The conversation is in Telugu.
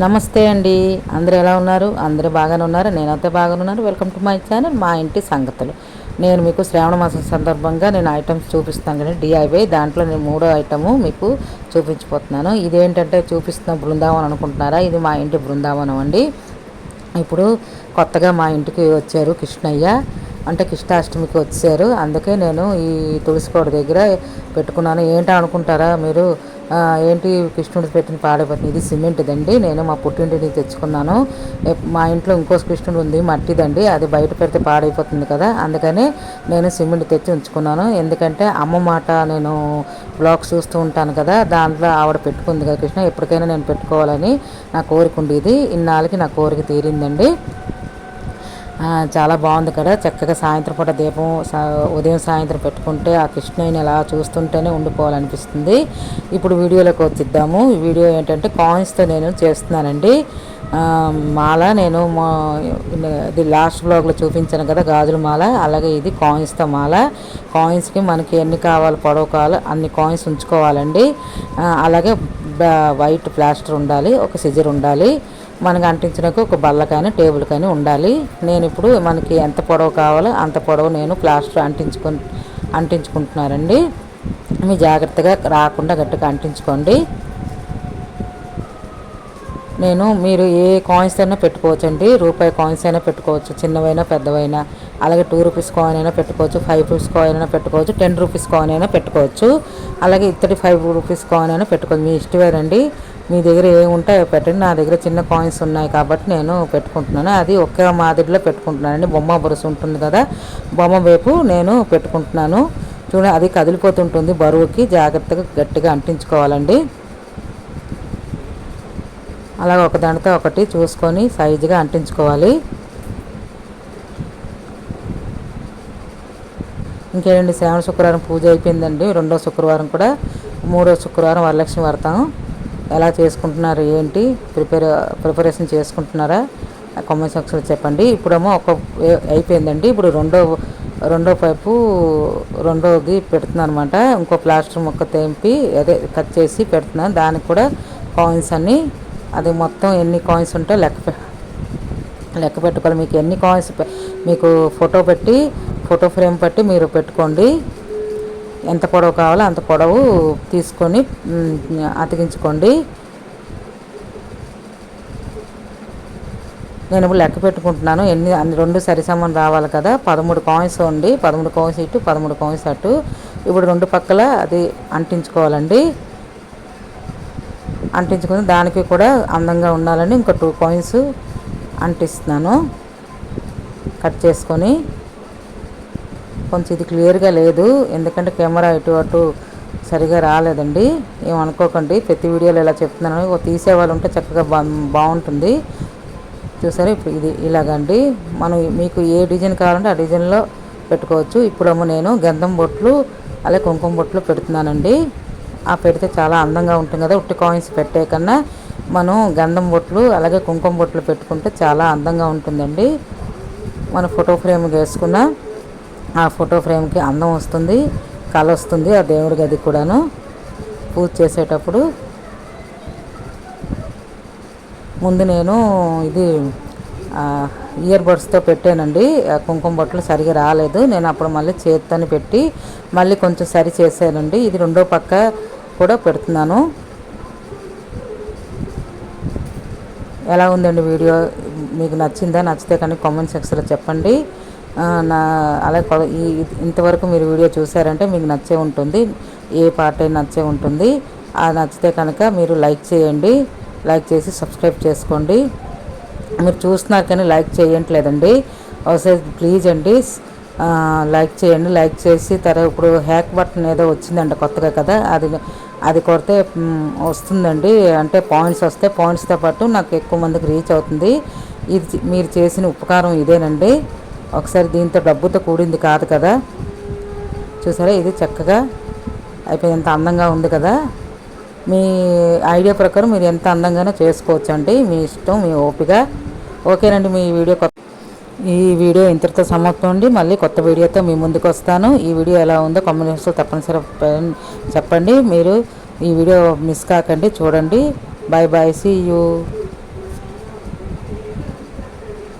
నమస్తే అండి. అందరూ ఎలా ఉన్నారు? అందరూ బాగానే ఉన్నారు. నేనైతే బాగానే ఉన్నారు వెల్కమ్ టు మై ఛానల్ మా ఇంటి సంగతులు. నేను మీకు శ్రావణ మాసం సందర్భంగా నేను ఐటమ్స్ చూపిస్తాను కానీ డిఐవై దాంట్లో నేను మూడో ఐటము మీకు చూపించిపోతున్నాను ఇదేంటంటే చూపిస్తున్న బృందావనం అనుకుంటున్నారా? ఇది మా ఇంటి బృందావనం అండి. ఇప్పుడు కొత్తగా మా ఇంటికి వచ్చారు కృష్ణయ్య. అంటే కృష్ణాష్టమికి వచ్చారు. అందుకే నేను ఈ తులసికోట దగ్గర పెట్టుకున్నాను. ఏంటో అనుకుంటారా మీరు? ఏంటి కృష్ణుడు పెట్టిన పాడైపోతుంది ఇది సిమెంట్దండి. నేను మా పుట్టింటిని తెచ్చుకున్నాను. మా ఇంట్లో ఇంకో కృష్ణుడు ఉంది మట్టిదండి. అది బయట పెడితే పాడైపోతుంది కదా. అందుకని నేను సిమెంట్ తెచ్చి ఉంచుకున్నాను. ఎందుకంటే అమ్మ మాట నేను బ్లాగ్స్ చూస్తూ ఉంటాను కదా దాంట్లో ఆవిడ పెట్టుకుంది కదా కృష్ణ. ఎప్పటికైనా నేను పెట్టుకోవాలని నా కోరిక ఉండేది. ఇన్నాళ్ళకి నా కోరిక తీరిందండి. చాలా బాగుంది కదా. చక్కగా సాయంత్రం పూట దీపం ఉదయం సాయంత్రం పెట్టుకుంటే ఆ కృష్ణయ్యని అలా చూస్తుంటేనే ఉండిపోవాలనిపిస్తుంది. ఇప్పుడు వీడియోలోకి వచ్చిద్దాము. ఈ వీడియో ఏంటంటే కాయిన్స్తో నేను చేస్తున్నానండి. మాల నేను మా ఇది లాస్ట్ బ్లాగ్లో చూపించాను కదా గాజుల మాల అలాగే ఇది కాయిన్స్తో మాల. కాయిన్స్కి మనకి ఎన్ని కావాలి పొడవు కావాలి అన్ని కాయిన్స్ ఉంచుకోవాలండి. అలాగే వైట్ ప్లాస్టర్ ఉండాలి ఒక సిజర్ ఉండాలి. మనకు అంటించినకు ఒక బల్ల కానీ టేబుల్ కానీ ఉండాలి. నేను ఇప్పుడు మనకి ఎంత పొడవు కావాలో అంత పొడవు నేను ప్లాస్టర్ అంటించుకు అంటించుకుంటున్నారండి మీ జాగ్రత్తగా రాకుండా గట్టిగా అంటించుకోండి. నేను మీరు ఏ కాయిన్స్ అయినా పెట్టుకోవచ్చు అండి రూపాయి కాయిన్స్ అయినా పెట్టుకోవచ్చు చిన్నవైనా పెద్దవైనా. అలాగే టూ రూపీస్ కాయిన్ అయినా పెట్టుకోవచ్చు ఫైవ్ రూపీస్ కాయిన్ అయినా పెట్టుకోవచ్చు టెన్ రూపీస్ కాయిన్ అయినా పెట్టుకోవచ్చు. అలాగే ఇత్తడి ఫైవ్ రూపీస్ కాయిన్ అయినా పెట్టుకోవచ్చు. మీ ఇష్టమేనండి. మీ దగ్గర ఏముంటాయో పెట్టండి. నా దగ్గర చిన్న కాయిన్స్ ఉన్నాయి కాబట్టి నేను పెట్టుకుంటున్నాను. అది ఒకే మాదిరిలో పెట్టుకుంటున్నానండి. బొమ్మ బరుసు ఉంటుంది కదా బొమ్మ వైపు నేను పెట్టుకుంటున్నాను. చూడండి అది కదిలిపోతుంటుంది బరువుకి. జాగ్రత్తగా గట్టిగా అంటించుకోవాలండి. అలా ఒకదానితో ఒకటి చూసుకొని సైజుగా అంటించుకోవాలి. ఇంకేనండి శ్రావణ శుక్రవారం పూజ అయిపోయిందండి. రెండో శుక్రవారం కూడా మూడో శుక్రవారం వరలక్ష్మి వ్రతం. ఎలా చేసుకుంటున్నారు ఏంటి ప్రిపేర్ ప్రిపరేషన్ చేసుకుంటున్నారా కామెంట్ సెక్షన్లో చెప్పండి. ఇప్పుడేమో ఒక అయిపోయిందండి. ఇప్పుడు రెండో రెండో పైపు రెండోది పెడుతున్నాను అనమాట ఇంకో ప్లాస్టర్ ముక్క తెంపి అదే కట్ చేసి పెడుతున్నాను. దానికి కూడా కాయిన్స్ అన్నీ అది మొత్తం ఎన్ని కాయిన్స్ ఉంటే లెక్క పె- లెక్క పెట్టుకోవాలి. మీకు ఎన్ని కాయిన్స్ మీకు ఫోటో పెట్టి ఫోటో ఫ్రేమ్ పెట్టి మీరు పెట్టుకోండి. ఎంత పొడవు కావాలో అంత పొడవు తీసుకొని అతికించుకోండి. నేను లెక్క పెట్టుకుంటున్నాను. ఎన్ని రెండు సరిసమానం రావాలి కదా. పదమూడు కాయిన్స్ ఉంది పదమూడు కాయిన్స్ ఇటు పదమూడు కాయిన్స్ అటు. ఇప్పుడు రెండు పక్కల అది అంటించుకోవాలండి. అంటించుకుని దానికి కూడా అందంగా ఉండాలని ఇంకో టూ కాయిన్స్ అంటిస్తున్నాను. కట్ చేసుకొని. కొంచెం ఇది క్లియర్గా లేదు. ఎందుకంటే కెమెరా ఇటు అటు సరిగా రాలేదండి. ఏమనుకోకండి ప్రతి వీడియోలో ఇలా చెప్తున్నాను తీసేవాళ్ళు ఉంటే చక్కగా బా బాగుంటుంది. చూసారా? ఇప్పుడు ఇది ఇలాగండి మనం మీకు ఏ డిజైన్ కావాలంటే ఆ డిజైన్లో పెట్టుకోవచ్చు. ఇప్పుడేమో నేను గంధం బొట్లు అలాగే కుంకుమ బొట్లు పెడుతున్నానండి. ఆ పెడితే చాలా అందంగా ఉంటుంది కదా? ఉట్టి కాయిన్స్ పెట్టే కన్నా మనం గంధం బొట్లు అలాగే కుంకుమ బొట్లు పెట్టుకుంటే చాలా అందంగా ఉంటుందండి. మన ఫోటో ఫ్రేమ్ వేసుకున్న ఆ ఫోటో ఫ్రేమ్కి అందం వస్తుంది కళ వస్తుంది ఆ దేవుడి గది కూడాను. పూజ చేసేటప్పుడు ముందు నేను ఇది ఇయర్ బడ్స్తో పెట్టానండి. కుంకుమ బొట్టలు సరిగా రాలేదు. నేను అప్పుడు మళ్ళీ చేత్తని పెట్టి మళ్ళీ కొంచెం సరి చేశానండి. ఇది రెండో పక్క కూడా పెడుతున్నాను. ఎలా ఉందండి వీడియో? మీకు నచ్చిందా? నచ్చితే కానీ కామెంట్ సెక్షన్లో చెప్పండి. నా అలాగే కొ- ఈ ఇంతవరకు మీరు వీడియో చూసారంటే మీకు నచ్చే ఉంటుంది. ఏ పార్ట్ అయినా నచ్చే ఉంటుంది. ఆ నచ్చితే కనుక మీరు లైక్ చేయండి. లైక్ చేసి సబ్స్క్రైబ్ చేసుకోండి. మీరు చూస్తున్నారు కానీ లైక్ చేయట్లేదండి. ఒకసారి ప్లీజ్ అండి. లైక్ చేయండి. లైక్ చేసి తర్వాత ఇప్పుడు హ్యాక్ బటన్ ఏదో వచ్చిందంట కొత్తగా కదా అది అది కొడితే వస్తుందండి. అంటే పాయింట్స్ వస్తే పాయింట్స్తో పాటు నాకు ఎక్కువ మందికి రీచ్ అవుతుంది. ఇది మీరు చేసిన ఉపకారం ఇదేనండి. ఒకసారి దీంతో డబ్బుతో కూడింది కాదు కదా. చూసారా? ఇది చక్కగా అయిపోయి ఎంత అందంగా ఉంది కదా. మీ ఐడియా ప్రకారం మీరు ఎంత అందంగానో చేసుకోవచ్చు అండి మీ ఇష్టం మీ ఓపిక. ఓకేనండి మీ వీడియో కొత్త ఈ వీడియో ఇంతటితో సమాప్తం అండి. మళ్ళీ కొత్త వీడియోతో మీ ముందుకు వస్తాను. ఈ వీడియో ఎలా ఉందో కామెంట్స్లో తప్పనిసరి చెప్పండి. మీరు ఈ వీడియో మిస్ కాకండి. చూడండి. Bye bye see you